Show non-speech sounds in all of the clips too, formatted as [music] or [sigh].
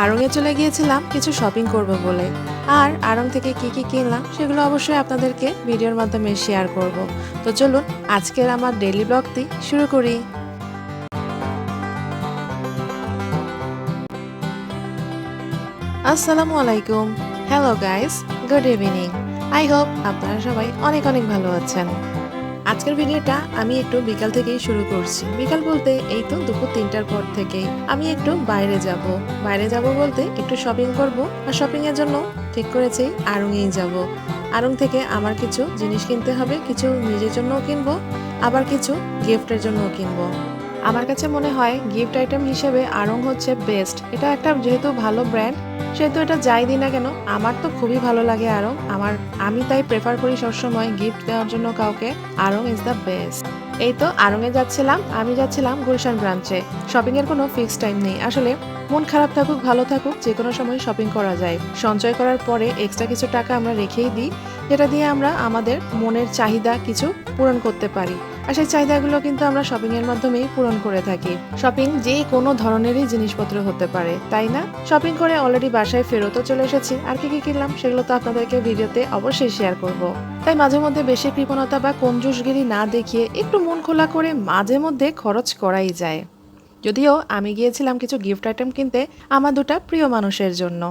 আড়ংয়ে চলে গিয়েছিলাম কিছু শপিং করব বলে। আর আড়ং থেকে কি কি কিনলাম সেগুলো অবশ্যই আপনাদেরকে ভিডিওর মাধ্যমে শেয়ার করব। তো চলুন, আজকের আমার ডেলি ব্লগটি শুরু করি। আসসালামু আলাইকুম। Hello guys good evening I hope আপনারা সবাই অনেক অনেক ভালো আছেন। আজকের ভিডিওটা আমি একটু বিকাল থেকেই শুরু করছি। বিকাল বলতে এই তো দুপুর তিনটার পর থেকেই আমি একটু বাইরে যাব। বাইরে যাব বলতে একটু শপিং করব আর শপিং এর জন্য ঠিক করেছি আড়ংয়েই যাব। আড়ং থেকে আমার কিছু জিনিস কিনতে হবে, কিছু নিজের জন্যও কিনবো, আবার কিছু গিফটের জন্যও কিনবো। আমার কাছে মনে হয় গিফট আইটেম হিসেবে আড়ং হচ্ছে বেস্ট এটা একটা যেহেতু ভালো ব্র্যান্ড সেহেতু এটা যাই দিই না কেন, আমার তো খুবই ভালো লাগে আরং আমার, আমি তাই প্রেফার করি সবসময় গিফট দেওয়ার জন্য কাউকে। আরং ইজ দ্য বেস্ট এই তো আরঙে যাচ্ছিলাম, আমি যাচ্ছিলাম গুলশান ব্রাঞ্চে শপিং এর কোনো ফিক্সড টাইম নেই। আসলে মন খারাপ থাকুক, ভালো থাকুক, যে কোনো সময় শপিং করা যায়। সঞ্চয় করার পরে এক্সট্রা কিছু টাকা আমরা রেখেই দিই, যেটা দিয়ে আমরা আমাদের মনের চাহিদা কিছু পূরণ করতে পারি। আর সেই চাহিদাগুলো কিন্তু আমরা শপিং এর মাধ্যমেই পূরণ করে থাকি। শপিং যে কোনো ধরনেরই জিনিসপত্র হতে পারে, তাই না? শপিং করে অলরেডি বাসায় ফেরতও চলে এসেছি। আর কি কি কিনলাম সেগুলো তো আপনাদেরকে ভিডিওতে অবশ্যই শেয়ার করব। তাই মাঝে মধ্যে বেশি কৃপণতা বা কঞ্জুসগিরি না দেখিয়ে একটু মন খোলা করে মাঝে মধ্যে খরচ করাই যায়। যদিও আমি গিয়েছিলাম কিছু গিফট আইটেম কিনতে আমার দুটা প্রিয় মানুষের জন্য।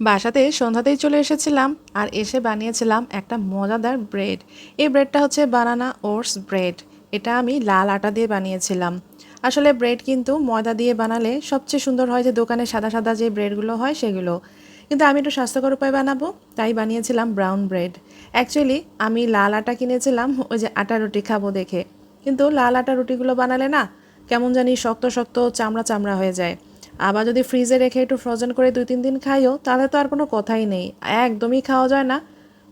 বাসাতে সন্ধ্যাতেই চলে এসেছিলাম আর এসে বানিয়েছিলাম একটা মজাদার ব্রেড এই ব্রেডটা হচ্ছে বানানা ওটস ব্রেড এটা আমি লাল আটা দিয়ে বানিয়েছিলাম। আসলে ব্রেড কিন্তু ময়দা দিয়ে বানালে সবচেয়ে সুন্দর হয় যে দোকানে সাদা সাদা যে ব্রেডগুলো হয় সেগুলো। কিন্তু আমি একটু স্বাস্থ্যকর উপায় বানাবো, তাই বানিয়েছিলাম ব্রাউন ব্রেড অ্যাকচুয়ালি আমি লাল আটা কিনেছিলাম, ওই যে আটা রুটি খাব দেখে। কিন্তু লাল আটা রুটিগুলো বানালে না, কেমন জানি শক্ত শক্ত চামড়া চামড়া হয়ে যায়। আবার যদি ফ্রিজে রেখে একটু ফ্রোজেন করে দুই, তিন দিন খাইও, তাহলে তো আর কোনো কথাই নেই। একদমই খাওয়া যায় না।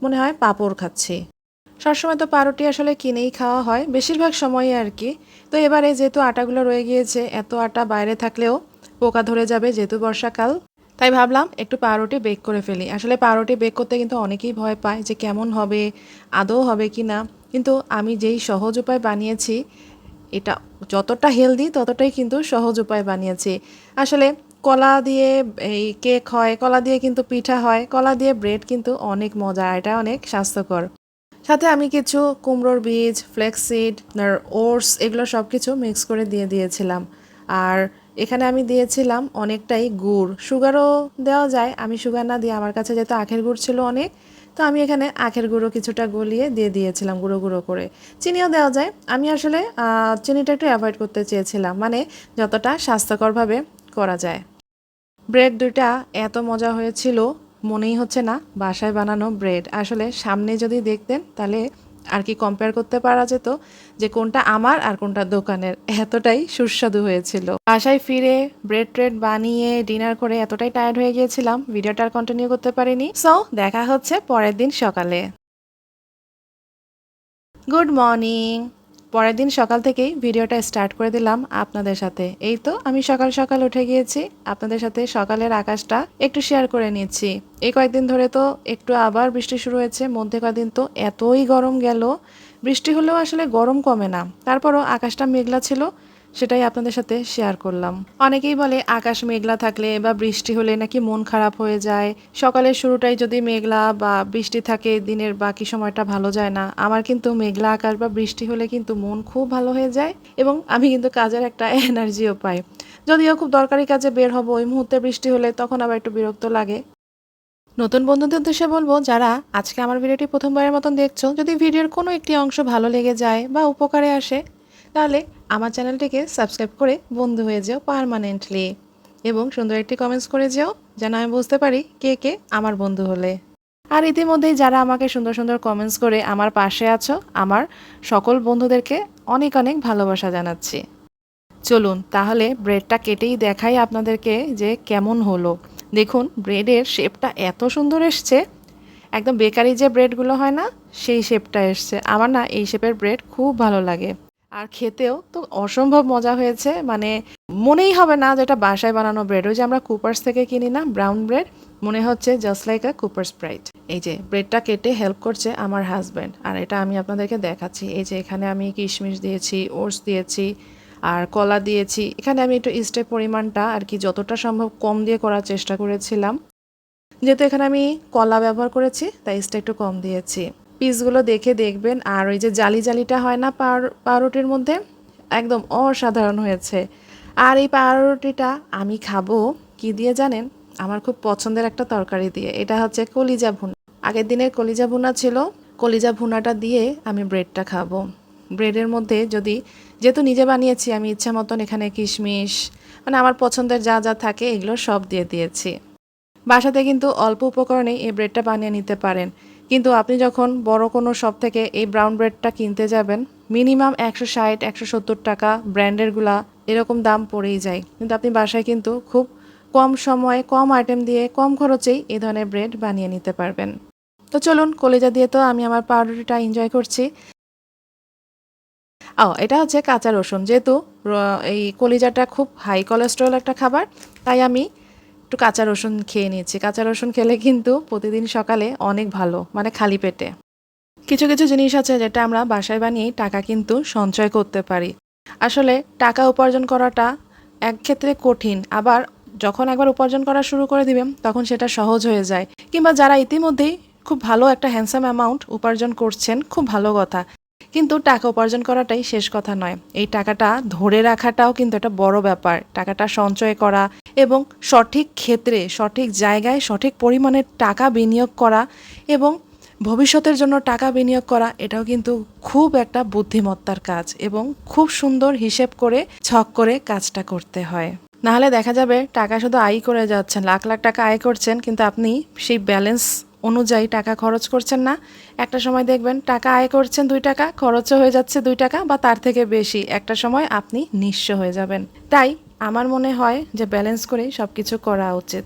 মনে হয় পাঁপড় খাচ্ছি। সবসময় তো পাউরুটি আসলে কিনেই খাওয়া হয়, বেশিরভাগ সময়ই আর কি। তো এবারে যেহেতু আটাগুলো রয়ে গিয়েছে, এত আটা বাইরে থাকলেও পোকা ধরে যাবে যেহেতু বর্ষাকাল। তাই ভাবলাম একটু পাউরুটি বেক করে ফেলি। আসলে পাউরুটি বেক করতে কিন্তু অনেকেই ভয় পায় যে কেমন হবে, আদৌ হবে কি না। কিন্তু আমি যেই সহজ উপায় বানিয়েছি, এটা যতটা হেলদি ততটাই কিন্তু সহজ উপায় বানিয়েছি। আসলে কলা দিয়ে এই কেক হয়, কলা দিয়ে কিন্তু পিঠা হয়, কলা দিয়ে ব্রেড কিন্তু অনেক মজা, এটা অনেক স্বাস্থ্যকর। সাথে আমি কিছু কুমড়োর বীজ ফ্লেক্সিড ওটস এগুলো সব কিছু মিক্স করে দিয়ে দিয়েছিলাম। আর এখানে আমি দিয়েছিলাম অনেকটাই গুড়। সুগারও দেওয়া যায়। আমি সুগার না দিয়ে আমার কাছে যেহেতু আখের গুড় ছিল অনেক, তো আমি এখানে আখের গুঁড়ো কিছুটা গলিয়ে দিয়ে দিয়েছিলাম গুঁড়ো গুঁড়ো করে। চিনিও দেওয়া যায়। আমি আসলে চিনিটা একটু অ্যাভয়েড করতে চেয়েছিলাম। মানে যতটা স্বাস্থ্যকরভাবে করা যায়। ব্রেড দুইটা এত মজা হয়েছিল। মনেই হচ্ছে না বাসায় বানানো ব্রেড আসলে সামনে যদি দেখতেন, তাহলে আর কি কম্পেয়ার করতে পারা যেত যে কোনটা আমার আর কোনটা দোকানের। এতটাই সুস্বাদু হয়েছিল। বাসায় ফিরে ব্রেড ট্রেড বানিয়ে ডিনার করে এতটাই টায়ার্ড হয়ে গিয়েছিলাম ভিডিওটা আর কন্টিনিউ করতে পারিনি। সো দেখা হচ্ছে পরের দিন সকালে। গুড মর্নিং পরের দিন সকাল থেকেই ভিডিওটা স্টার্ট করে দিলাম আপনাদের সাথে। এই তো, আমি সকাল সকাল উঠে গিয়েছি। আপনাদের সাথে সকালের আকাশটা একটু শেয়ার করে নিয়েছি এই কয়েকদিন ধরে তো একটু আবার বৃষ্টি শুরু হয়েছে, মধ্যে কয়েকদিন তো এতই গরম গেল। বৃষ্টি হলেও আসলে গরম কমে না। তারপরও আকাশটা মেঘলা ছিল। সেটাই আপনাদের সাথে শেয়ার করলাম। অনেকেই বলে আকাশ মেঘলা থাকলে বা বৃষ্টি হলে নাকি মন খারাপ হয়ে যায়। সকালের শুরুটাই যদি মেঘলা বা বৃষ্টি থাকে, দিনের বাকি সময়টা ভালো যায় না। আমার কিন্তু মেঘলা আকাশ বা বৃষ্টি হলে কিন্তু মন খুব ভালো হয়ে যায় এবং আমি কিন্তু কাজের একটা এনার্জিও পাই। যদিও খুব দরকারি কাজে বের হব, ওই মুহূর্তে বৃষ্টি হলে তখন আবার একটু বিরক্ত লাগে। নতুন বন্ধুদের উদ্দেশ্যে বলব, যারা আজকে আমার ভিডিওটি প্রথমবারের মতন দেখছ, যদি ভিডিওর কোনো একটি অংশ ভালো লেগে যায় বা উপকারে আসে তাহলে আমার চ্যানেলটিকে সাবস্ক্রাইব করে বন্ধু হয়ে যেও পারমানেন্টলি এবং সুন্দর একটি কমেন্টস করে যেও, যেন আমি বুঝতে পারি কে কে আমার বন্ধু হলে। আর ইতিমধ্যেই যারা আমাকে সুন্দর সুন্দর কমেন্টস করে আমার পাশে আছো, আমার সকল বন্ধুদেরকে অনেক অনেক ভালোবাসা জানাচ্ছি। চলুন, তাহলে ব্রেডটা কেটেই দেখাই আপনাদেরকে যে কেমন হলো। দেখুন ব্রেডের শেপটা এত সুন্দর এসছে। একদম বেকারি যে ব্রেডগুলো হয় না, সেই শেপটা এসছে। আমার না এই শেপের ব্রেড খুব ভালো লাগে। আর খেতেও তো অসম্ভব মজা হয়েছে। মানে মনেই হবে না যেটা বাসায় বানানো ব্রেড ওই যে আমরা কুপার্স থেকে কিনি না ব্রাউন ব্রেড মনে হচ্ছে just like a cooper sprite এই যে ব্রেডটা কেটে হেল্প করছে আমার হাজব্যান্ড আর এটা আমি আপনাদেরকে দেখাচ্ছি। এই যে এখানে আমি কিশমিশ দিয়েছি, ওটস দিয়েছি, আর কলা দিয়েছি। এখানে আমি একটু ইস্টের পরিমাণটা আর কি যতটা সম্ভব কম দিয়ে করার চেষ্টা করেছিলাম। যেহেতু এখানে আমি কলা ব্যবহার করেছি, তাই স্টেপ একটু কম দিয়েছি। পিসগুলো দেখে দেখবেন। আর ওই যে জালি জালিটা হয় না পাউর- পাউরুটির মধ্যে? একদম অসাধারণ হয়েছে। আর এই পাউরুটিটা আমি খাব কি দিয়ে জানেন? আমার খুব পছন্দের একটা তরকারি দিয়ে। এটা হচ্ছে কলিজা ভুনা। আগের দিনের কলিজা ভুনা ছিল। কলিজা ভুনাটা দিয়ে আমি ব্রেডটা খাব। ব্রেডের মধ্যে যদি, যেহেতু নিজে বানিয়েছি, আমি ইচ্ছা মতন এখানে কিশমিশ মানে আমার পছন্দের যা যা থাকে, এগুলো সব দিয়ে দিয়েছি। বাসাতে কিন্তু অল্প উপকরণে এই ব্রেডটা বানিয়ে নিতে পারেন। কিন্তু আপনি যখন বড় কোনো শপ থেকে এই ব্রাউন ব্রেডটা কিনতে যাবেন মিনিমাম একশো ষাট, একশো সত্তর টাকা ব্র্যান্ডেরগুলা এরকম দাম পড়েই যায়। কিন্তু আপনি বাসায় কিন্তু খুব কম সময়ে, কম আইটেম দিয়ে, কম খরচেই এই ধরনের ব্রেড বানিয়ে নিতে পারবেন। তো চলুন, কলেজা দিয়ে তো আমি আমার পাউরুটিটা এনজয় করছি। ও এটা হচ্ছে কাঁচা রসুন। যেহেতু এই কলিজাটা খুব হাই কোলেস্ট্রল একটা খাবার, তাই আমি একটু কাঁচা রসুন খেয়ে নিয়েছি। কাঁচা রসুন খেলে কিন্তু প্রতিদিন সকালে অনেক ভালো মানে খালি পেটে। কিছু কিছু জিনিস আছে যেটা আমরা বাসায় বানিয়ে টাকা কিন্তু সঞ্চয় করতে পারি। আসলে টাকা উপার্জন করাটা এক ক্ষেত্রে কঠিন, আবার যখন একবার উপার্জন করা শুরু করে দিবেন, তখন সেটা সহজ হয়ে যায়। কিংবা যারা ইতিমধ্যেই খুব ভালো একটা হ্যান্ডসাম অ্যামাউন্ট উপার্জন করছেন, খুব ভালো কথা। কিন্তু টাকা উপার্জন করাটাই শেষ কথা নয়। এই টাকাটা ধরে রাখাটাও কিন্তু একটা বড় ব্যাপার। টাকাটা সঞ্চয় করা এবং সঠিক ক্ষেত্রে, সঠিক জায়গায়, সঠিক পরিমাণে টাকা বিনিয়োগ করা এবং ভবিষ্যতের জন্য টাকা বিনিয়োগ করা, এটাও কিন্তু খুব একটা বুদ্ধিমত্তার কাজ এবং খুব সুন্দর হিসেব করে, ছক করে কাজটা করতে হয়। নাহলে দেখা যাবে টাকা শুধু আয় করে যাচ্ছেন, লাখ লাখ টাকা আয় করছেন, কিন্তু আপনি সেই ব্যালেন্স অনুযায়ী টাকা খরচ করছেন না। একটা সময় দেখবেন টাকা আয় করছেন দুই টাকা, খরচও হয়ে যাচ্ছে দুই টাকা বা তার থেকে বেশি। একটা সময় আপনি নিঃস্ব হয়ে যাবেন। তাই আমার মনে হয় যে ব্যালেন্স করেই সব কিছু করা উচিত।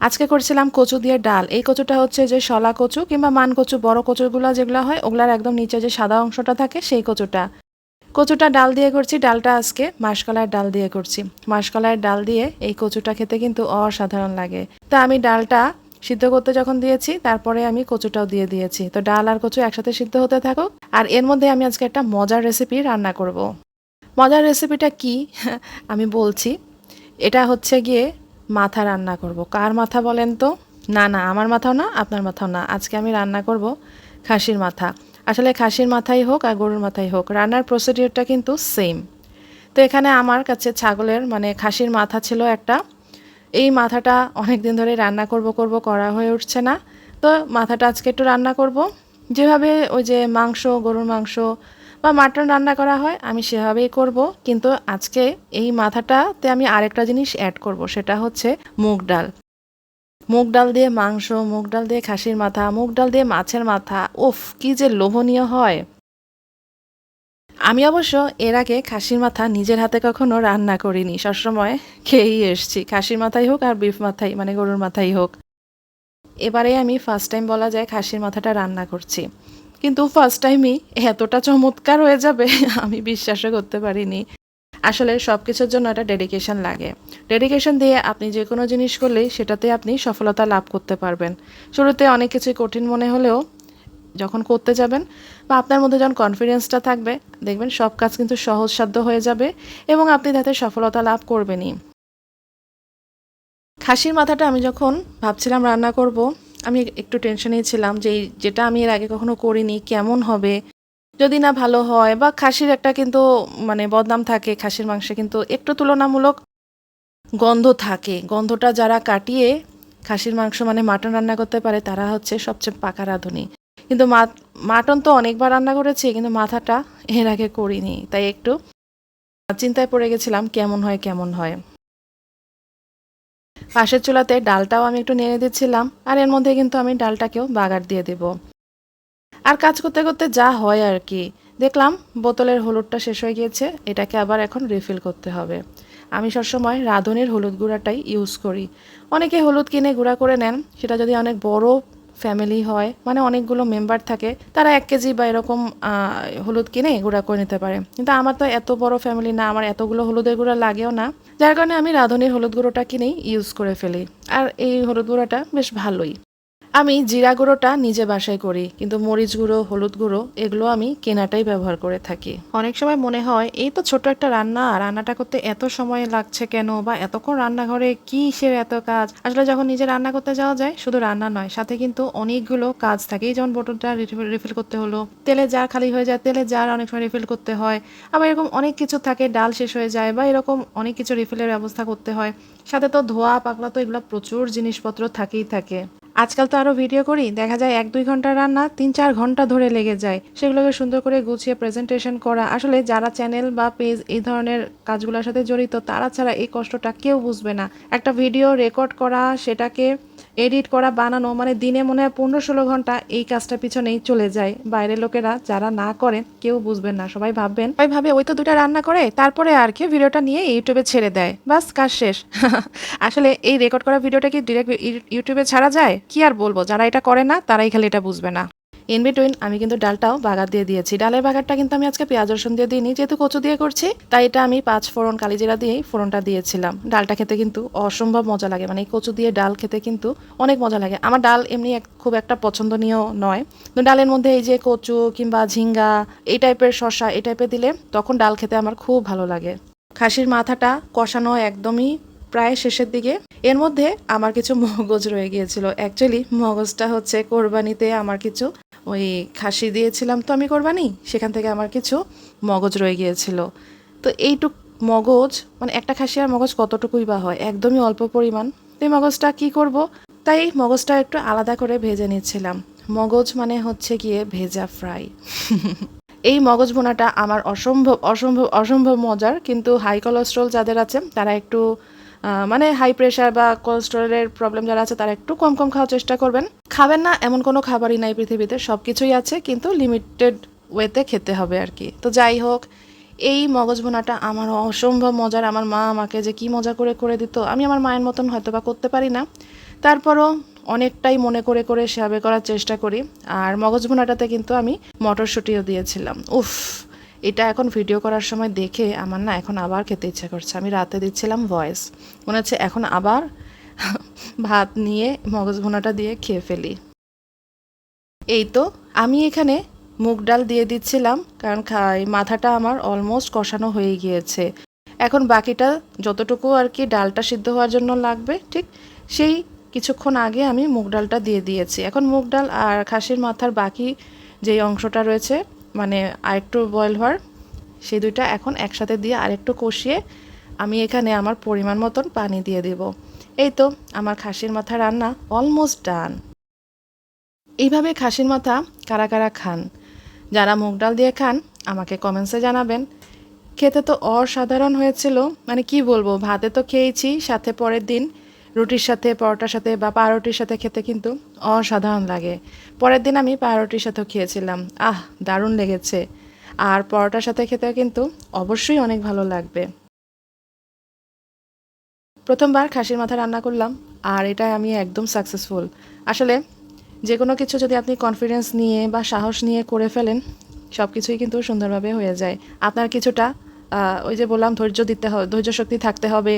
আজকে করছিলাম কচু দিয়ে ডাল। এই কচুটা হচ্ছে যে শলা কচু কিংবা মান কচু, বড় কচুগুলো যেগুলো হয়, ওগুলার একদম নিচে যে সাদা অংশটা থাকে সেই কচুটা। কচুটা ডাল দিয়ে করছি। ডালটা আজকে মাসকলাইয়ের ডাল দিয়ে করছি। মাসকলাইয়ের ডাল দিয়ে এই কচুটা খেতে কিন্তু অসাধারণ লাগে। তা আমি ডালটা সিদ্ধ করতে যখন দিয়েছি, তারপরে আমি কচুটাও দিয়ে দিয়েছি। তো ডাল আর কচু একসাথে সিদ্ধ হতে থাকুক। আর এর মধ্যে আমি আজকে একটা মজার রেসিপি রান্না করব। মজার রেসিপিটা কি? [laughs] আমি বলছি, এটা হচ্ছে গিয়ে মাথা রান্না করব। কার মাথা বলেন তো? না না, আমার মাথাও না, আপনার মাথাও না। আজকে আমি রান্না করব খাসির মাথা। আসলে খাসির মাথাই হোক আর গরুর মাথাই হোক, রান্নার প্রসিডিওরটা কিন্তু সেম তো এখানে আমার কাছে ছাগলের মানে খাসির মাথা ছিল একটা এই মাথাটা অনেক দিন ধরে রান্না করব করব, করা হয়ে উঠছে না। তো মাথাটা আজকে একটু রান্না করব। যেভাবে ওই যে মাংস, গরুর মাংস বা মাটন রান্না করা হয়, আমি সেভাবেই করব। কিন্তু আজকে এই মাথাটাতে আমি আরেকটা জিনিস অ্যাড করব, সেটা হচ্ছে মুগ ডাল। মুগ ডাল দিয়ে মাংস, মুগ ডাল দিয়ে খাসির মাথা, মুগ ডাল দিয়ে মাছের মাথা, উফ, কি যে লোভনীয় হয়। আমি অবশ্য এর আগে খাসির মাথা নিজের হাতে কখনো রান্না করিনি। সবসময় খেয়েই এসছি। খাসির মাথাই হোক আর বিফ মাথাই মানে গরুর মাথাই হোক। এবারে আমি ফার্স্ট টাইম বলা যায় খাসির মাথাটা রান্না করছি। কিন্তু ফার্স্ট টাইমই এতটা চমৎকার হয়ে যাবে, আমি বিশ্বাসও করতে পারিনি। আসলে সব কিছুর জন্য একটা ডেডিকেশন লাগে। ডেডিকেশন দিয়ে আপনি যে কোনো জিনিস করলেই সেটাতে আপনি সফলতা লাভ করতে পারবেন। শুরুতে অনেক কিছুই কঠিন মনে হলেও যখন করতে যাবেন বা আপনার মধ্যে যখন কনফিডেন্সটা থাকবে, দেখবেন সব কাজ কিন্তু সহজসাধ্য হয়ে যাবে এবং আপনি তাতে সফলতা লাভ করবেনই। খাসির মাথাটা আমি যখন ভাবছিলাম রান্না করব, আমি একটু টেনশনেই ছিলাম যে যেটা আমি এর আগে কখনো করিনি, কেমন হবে? যদি না ভালো হয় বা খাসির একটা কিন্তু মানে বদনাম থাকে, খাসির মাংসে কিন্তু একটু তুলনামূলক গন্ধ থাকে। গন্ধটা যারা কাটিয়ে খাসির মাংস মানে মাটন রান্না করতে পারে, তারা হচ্ছে সবচেয়ে পাকা রাঁধুনি কিন্তু মাটন তো অনেকবার রান্না করেছি, কিন্তু মাথাটা এর আগে করিনি। তাই একটু চিন্তায় পড়ে গেছিলাম, কেমন হয় কেমন হয়। পাশের চুলাতে ডালটাও আমি একটু নেড়ে দিচ্ছিলাম, আর এর মধ্যে কিন্তু আমি ডালটাকেও বাগার দিয়ে দেব। আর কাজ করতে করতে যা হয় আর কি। দেখলাম বোতলের হলুদটা শেষ হয়ে গিয়েছে, এটাকে আবার এখন রিফিল করতে হবে। আমি সবসময় রাঁধুনির হলুদ গুঁড়াটাই ইউজ করি। অনেকে হলুদ কিনে গুঁড়া করে নেন, সেটা যদি অনেক বড় ফ্যামিলি হয় মানে অনেকগুলো মেম্বার থাকে, তারা এক কেজি বা এরকম হলুদ কিনে গুঁড়া করে নিতে পারে। কিন্তু আমার তো এত বড় ফ্যামিলি না, আমার এতগুলো হলুদের গুঁড়া লাগেও না। যার কারণে আমি রাঁধুনির হলুদ গুঁড়োটা কিনেই ইউজ করে ফেলি। আর এই হলুদ গুঁড়োটা বেশ ভালোই। আমি জিরা গুঁড়োটা নিজে বাসায় করি, কিন্তু মরিচ গুঁড়ো, হলুদ গুঁড়ো, এগুলো আমি কেনাটাই ব্যবহার করে থাকি। অনেক সময় মনে হয়, এই তো ছোট একটা রান্না, রান্নাটা করতে এত সময় লাগছে কেন? বা এতক্ষণ রান্নাঘরে কি সে এত কাজ? আসলে যখন নিজে রান্না করতে যাওয়া যায়, শুধু রান্না নয়, সাথে কিন্তু অনেকগুলো কাজ থাকে যেমন বোতলটা রিফিল করতে হলো, তেলে জার খালি হয়ে যায়, তেলে জার অনেক সময় রিফিল করতে হয়। আবার এরকম অনেক কিছু থাকে, ডাল শেষ হয়ে যায়, বা এরকম অনেক কিছু রিফিলের ব্যবস্থা করতে হয়। সাথে তো ধোয়া, পাকলা তো এগুলো প্রচুর জিনিসপত্র থাকেই থাকে। আজকাল তো আরও ভিডিও করি, দেখা যায় এক দুই ঘণ্টা রান্না তিন চার ঘণ্টা ধরে লেগে যায়। সেগুলোকে সুন্দর করে গুছিয়ে প্রেজেন্টেশন করা। আসলে যারা চ্যানেল বা পেজ এই ধরনের কাজগুলোর সাথে জড়িত, তারা ছাড়া এই কষ্টটা কেউ বুঝবে না। একটা ভিডিও রেকর্ড করা, সেটাকে এডিট করা, বানানো মানে দিনে মনে হয় পনেরো ষোলো ঘণ্টা এই কাজটা পিছনেই চলে যায়। বাইরের লোকেরা যারা না করেন, কেউ বুঝবেন না, সবাই ভাববেন। সবাই ভাবে ওই তো দুটা রান্না করে, তারপরে আর কি ভিডিওটা নিয়ে ইউটিউবে ছেড়ে দেয়। বাস, কাজ শেষ। [laughs] আসলে এই রেকর্ড করা ভিডিওটা কি ডিরেক্ট ইউটিউবে ছাড়া যায়? কি আর বলব? যারা এটা করে না, তারাই খালি এটা বুঝবে না। ইন বিটুইন আমি কিন্তু ডালটাও বাগার দিয়ে দিয়েছি। ডালের বাগারটা কিন্তু আমি আজকে পেঁয়াজ, রসুন দিয়ে দিইনি। যেহেতু কচু দিয়ে করছি, তাই এটা আমি পাঁচ ফোড়ন কালিজিরা দিয়েই ফোড়নটা দিয়েছিলাম। ডালটা খেতে কিন্তু অসম্ভব মজা লাগে। মানে এই কচু দিয়ে ডাল খেতে কিন্তু অনেক মজা লাগে। আমার ডাল এমনি খুব একটা পছন্দনীয় নয়। তো ডালের মধ্যে এই যে কচু কিংবা ঝিঙ্গা, এই টাইপের শসা, এই টাইপের দিলে তখন ডাল খেতে আমার খুব ভালো লাগে। খাসির মাথাটা কষানো একদমই প্রায় শেষের দিকে। এর মধ্যে আমার কিছু মগজ রয়ে গিয়েছিল। অ্যাকচুয়ালি মগজটা হচ্ছে কোরবানিতে আমার কিছু ওই খাসি দিয়েছিলাম তো আমি কোরবানি, সেখান থেকে আমার কিছু মগজ রয়ে গিয়েছিল। তো এইটুক মগজ মানে একটা খাসি আর মগজ কতটুকুই বা হয়? একদমই অল্প পরিমাণ। এই মগজটা কি করব? তাই মগজটা একটু আলাদা করে ভেজে নিচ্ছিলাম। মগজ মানে হচ্ছে গিয়ে ভেজা ফ্রাই। [laughs] এই মগজ ভুনাটা আমার অসম্ভব অসম্ভব অসম্ভব মজার, কিন্তু হাই কোলেস্ট্রল যাদের আছে, তারা একটু মানে হাই প্রেশার বা কোলেস্ট্রলের প্রবলেম যারা আছে, তারা একটু কম কম খাওয়ার চেষ্টা করবেন। খাবেন না, এমন কোনো খাবারই নাই পৃথিবীতে সব কিছুই আছে, কিন্তু লিমিটেড ওয়েতে খেতে হবে আর কি। তো যাই হোক, এই মগজ ভুনাটা আমার অসম্ভব মজার। আমার মা আমাকে যে কি মজা করে করে দিত, আমি আমার মায়ের মতন হয়তো বা করতে পারি না। তারপরও অনেকটাই মনে করে করে সেভাবে করার চেষ্টা করি। আর মগজ ভুনাটাতে কিন্তু আমি মটরশুঁটিও দিয়েছিলাম। উফ! এটা এখন ভিডিও করার সময় দেখে আমার না এখন আবার খেতে ইচ্ছা করছে। আমি রাতে দিচ্ছিলাম ভয়েস মনে হচ্ছে এখন আবার ভাত নিয়ে মগজ ভুনাটা দিয়ে খেয়ে ফেলি। এই তো, আমি এখানে মুগ ডাল দিয়ে দিচ্ছিলাম, কারণ খাই, মাথাটা আমার অলমোস্ট কষানো হয়ে গিয়েছে। এখন বাকিটা যতটুকু আর কি ডালটা সিদ্ধ হওয়ার জন্য লাগবে, ঠিক সেই কিছুক্ষণ আগে আমি মুগ ডালটা দিয়ে দিয়েছি। এখন মুগ ডাল আর খাসির মাথার বাকি যেই অংশটা রয়েছে মানে আরেকটু বয়েল হওয়ার, সেই দুইটা এখন একসাথে দিয়ে আরেকটু কষিয়ে আমি এখানে আমার পরিমাণ মতন পানি দিয়ে দেব। এই তো আমার খাসির মাথা রান্না অলমোস্ট ডান এইভাবে খাসির মাথা কারা কারা খান? যারা মুগ ডাল দিয়ে খান, আমাকে কমেন্টসে জানাবেন। খেতে তো অসাধারণ হয়েছিল মানে কি বলব, ভাতে তো খেয়েছি, সাথে পরের দিন রুটির সাথে, পরোটার সাথে বা পাউরুটির সাথে খেতে কিন্তু অসাধারণ লাগে। পরের দিন আমি পাউরুটির সাথেও খেয়েছিলাম। আহ, দারুণ লেগেছে। আর পরোটার সাথে খেতেও কিন্তু অবশ্যই অনেক ভালো লাগবে। প্রথমবার খাসির মাথা রান্না করলাম আর এটা আমি একদম সাকসেসফুল আসলে যে কোনো কিছু যদি আপনি কনফিডেন্স নিয়ে বা সাহস নিয়ে করে ফেলেন সব কিছুই কিন্তু সুন্দরভাবে হয়ে যায়। আপনার কিছুটা ওই যে বললাম, ধৈর্য দিতে হবে ধৈর্য শক্তি থাকতে হবে,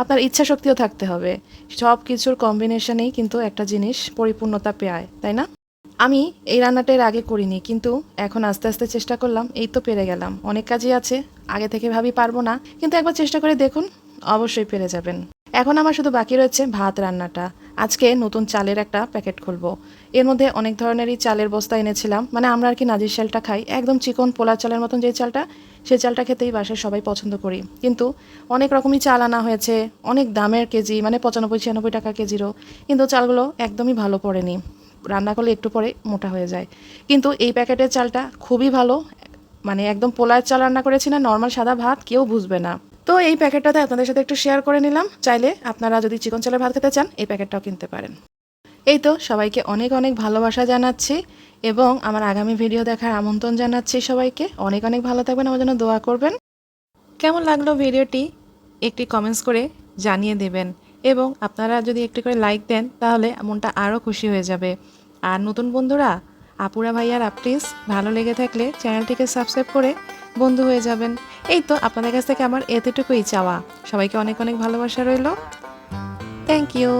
আপনার ইচ্ছা শক্তিও থাকতে হবে। সব কিছুর কম্বিনেশনেই কিন্তু একটা জিনিস পরিপূর্ণতা পেয়ে তাই না? আমি এই রান্নাটা এর আগে করিনি, কিন্তু এখন আস্তে আস্তে চেষ্টা করলাম, এই তো পেরে গেলাম। অনেক কাজই আছে, আগে থেকে ভাবি পারব না, কিন্তু একবার চেষ্টা করে দেখুন, অবশ্যই পেরে যাবেন। এখন আমার শুধু বাকি রয়েছে ভাত রান্নাটা। আজকে নতুন চালের একটা প্যাকেট খুলবো। এর মধ্যে অনেক ধরনেরই চালের বস্তা এনেছিলাম। মানে আমরা আর কি নাজির চালটা খাই। একদম চিকন পোলা চালের মতন যে চালটা সেই চালটা খেতেই বাসায় সবাই পছন্দ করি। কিন্তু অনেক রকমই চাল আনা হয়েছে। অনেক দামের কেজি মানে পঁচানব্বই, ছিয়ানব্বই টাকা কেজিরও। কিন্তু চালগুলো একদমই ভালো পড়েনি। রান্না করলে একটু পরে মোটা হয়ে যায়। কিন্তু এই প্যাকেটের চালটা খুবই ভালো। মানে একদম পোলার চাল রান্না করেছি না, নর্মাল সাদা ভাত, কেউ বুঝবে না। তো এই প্যাকেটটাতে আপনাদের সাথে একটু শেয়ার করে নিলাম। চাইলে আপনারা যদি চিকন চালের ভাত খেতে চান, এই প্যাকেটটাও কিনতে পারেন। এই তো সবাইকে অনেক অনেক ভালোবাসা জানাচ্ছি এবং আমার আগামী ভিডিও দেখার আমন্ত্রণ জানাচ্ছি সবাইকে। অনেক অনেক ভালো থাকবেন, আমার জন্য দোয়া করবেন। কেমন লাগল ভিডিওটি একটি কমেন্টস করে জানিয়ে দেবেন এবং আপনারা যদি একটি করে লাইক দেন, তাহলে মনটা আরও খুশি হয়ে যাবে। আর নতুন বন্ধুরা, আপুরা ভাইয়ার প্লিজ ভালো লেগে থাকলে চ্যানেলটিকে সাবস্ক্রাইব করে বন্ধু হয়ে যাবেন। এই তো আপনাদের কাছ থেকে আমার এতটুকুই চাওয়া। সবাইকে অনেক অনেক ভালোবাসা রইল। Thank you